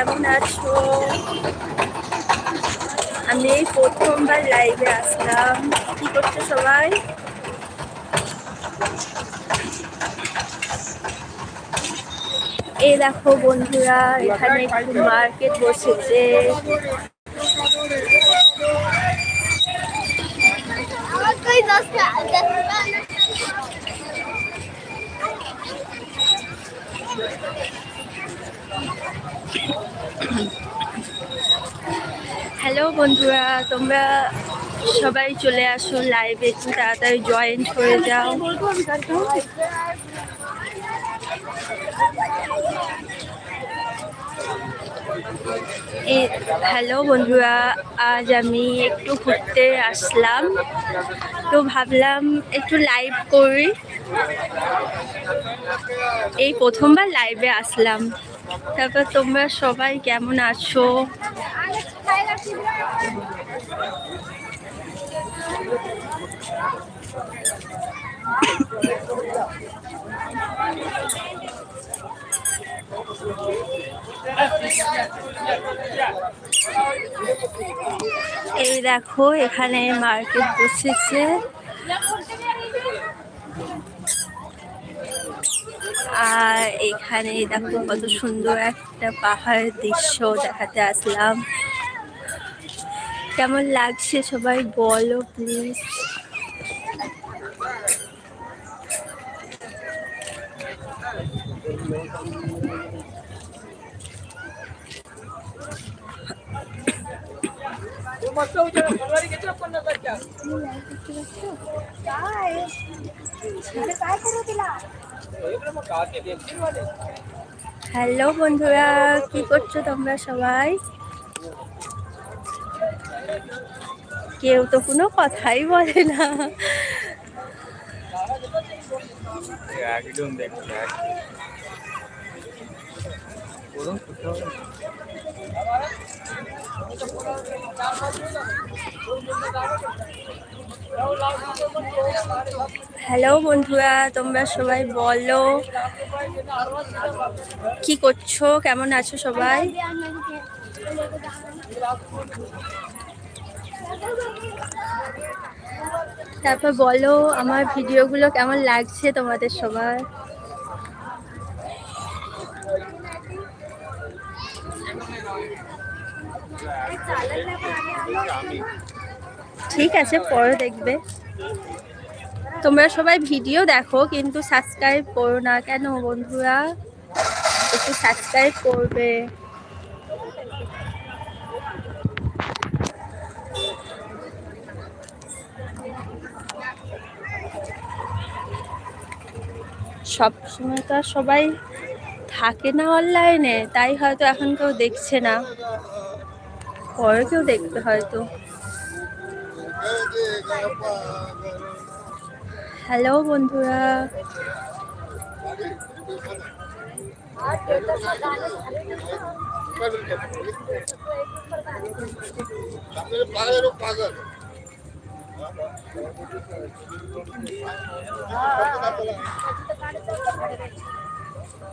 কেমন আছো? আমি প্রথমবার লাইভে আসলাম। কি করছ সবাই? এই দেখো বন্ধুরা, এখানে একটু মার্কেট বসেছে। হ্যালো বন্ধুরা, তোমরা সবাই চলে আসো লাইভে একটু তাড়াতাড়ি জয়েন্ট করে যাও। হ্যালো বন্ধুরা, আজ আমি একটু ঘুরতে আসলাম। তো ভাবলাম একটু লাইভ করি। এই প্রথমবার লাইভে আসলাম। তারপর তোমরা সবাই কেমন আছো? এই দেখো এখানে মার্কেট বসেছে। আর এখানে দেখো কত সুন্দর একটা পাহাড়ের দৃশ্য দেখাতে আসলাম। কেমন লাগছে সবাই বলো প্লিজ হ্যালো বন্ধুরা কি করছ তোমরা সবাই? কেউ তো কোনো কথাই বলে না। একদম দেখছি হ্যালো বন্ধুরা, তোমরা সবাই বলো। কি করছ? কেমন আছো সবাই? তারপর বলো, আমার ভিডিওগুলো কেমন লাগছে তোমাদের সবার? ঠিক আছে পরে দেখবে। তোমরা সবাই ভিডিও দেখো, কিন্তু সাবস্ক্রাইব করো না কেন বন্ধুরা? একটু সাবস্ক্রাইব করবে। সব সময় তো আর সবাই থাকে না অনলাইনে তাই হয়তো এখন কেউ দেখছে না। পরে কেউ দেখবে হয়তো হ্যালো বন্ধুরা। পাগল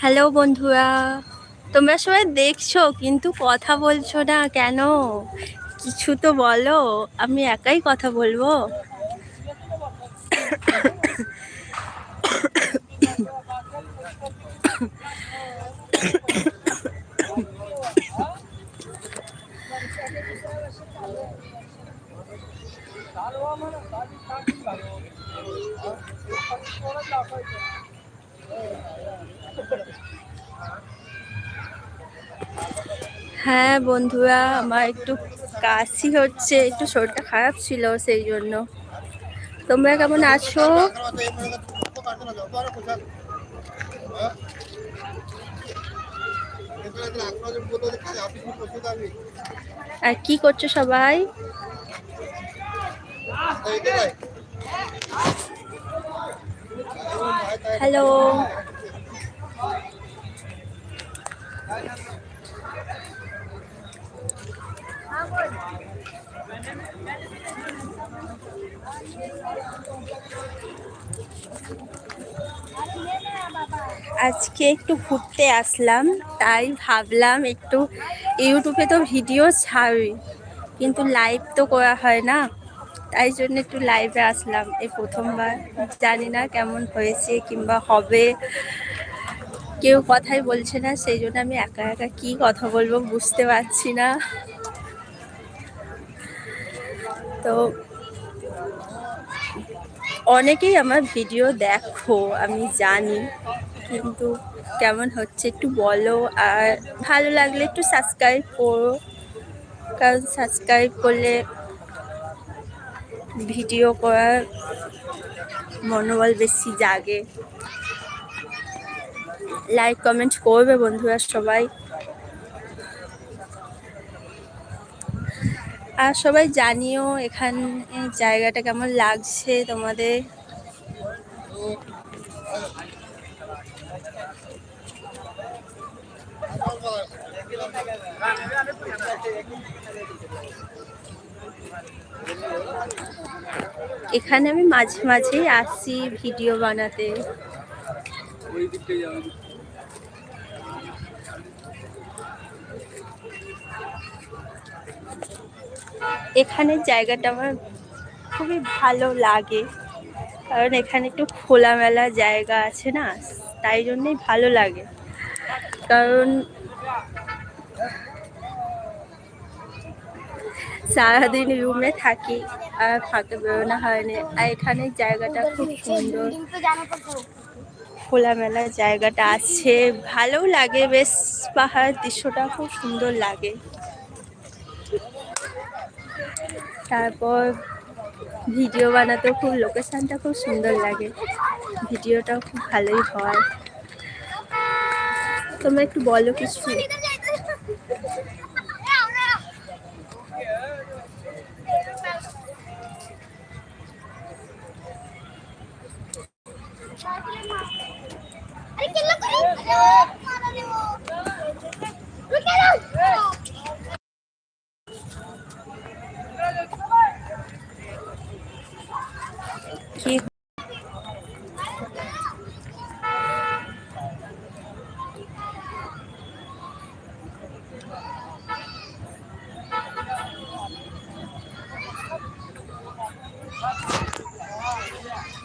হ্যালো বন্ধুরা, তোমরা সবাই দেখছ, কিন্তু কথা বলছো না কেন? কিছু তো বলো, আমি একাই কথা বলব। হ্যাঁ বন্ধুরা, আমার একটু কাশি হচ্ছে, একটু শরীরটা খারাপ ছিল সেই জন্য। তোমরা কেমন আছো? আর কি করছ সবাই? হ্যালো। আজকে একটু ঘুরতে আসলাম, তাই ভাবলাম একটু ইউটিউবে তো ভিডিও ছাড়ি, কিন্তু লাইভ তো করা হয় না, তাই জন্য একটু লাইভে আসলাম। এই প্রথমবার, জানি না কেমন হয়েছে কিংবা হবে। কেউ কথাই বলছে না, সেই জন্য আমি একা একা কি কথা বলব বুঝতে পারছি না। তো অনেকেই আমার ভিডিও দেখো, আমি জানি, কিন্তু কেমন হচ্ছে একটু বলো, আর ভালো লাগলে একটু সাবস্ক্রাইব করো, কারণ সাবস্ক্রাইব করলে ভিডিও করার মনোবল বেশি জাগে। লাইক কমেন্ট করবে বন্ধুরা সবাই। আর সবাই জানিও এখান জায়গাটা কেমন লাগছে তোমাদের? এখানে আমি মাঝে মাঝেই আসি ভিডিও বানাতে। এখানের জায়গাটা আমার খুবই ভালো লাগে। কারণ এখানে একটু খোলামেলা জায়গা আছে না, তাই জন্যই ভালো লাগে। কারণ সারাদিন রুমে থাকি, আর ফাঁকে বেরোনো হয়নি আর এখানের জায়গাটা খুব সুন্দর। খোলামেলা জায়গাটা আছে। ভালো লাগে, বেশ পাহাড় দৃশ্যটা খুব সুন্দর লাগে। তারপর ভিডিও বানাতেও খুব, লোকেশানটা খুব সুন্দর লাগে। ভিডিওটাও খুব ভালোই হয়। তোমরা একটু বলো কিছু।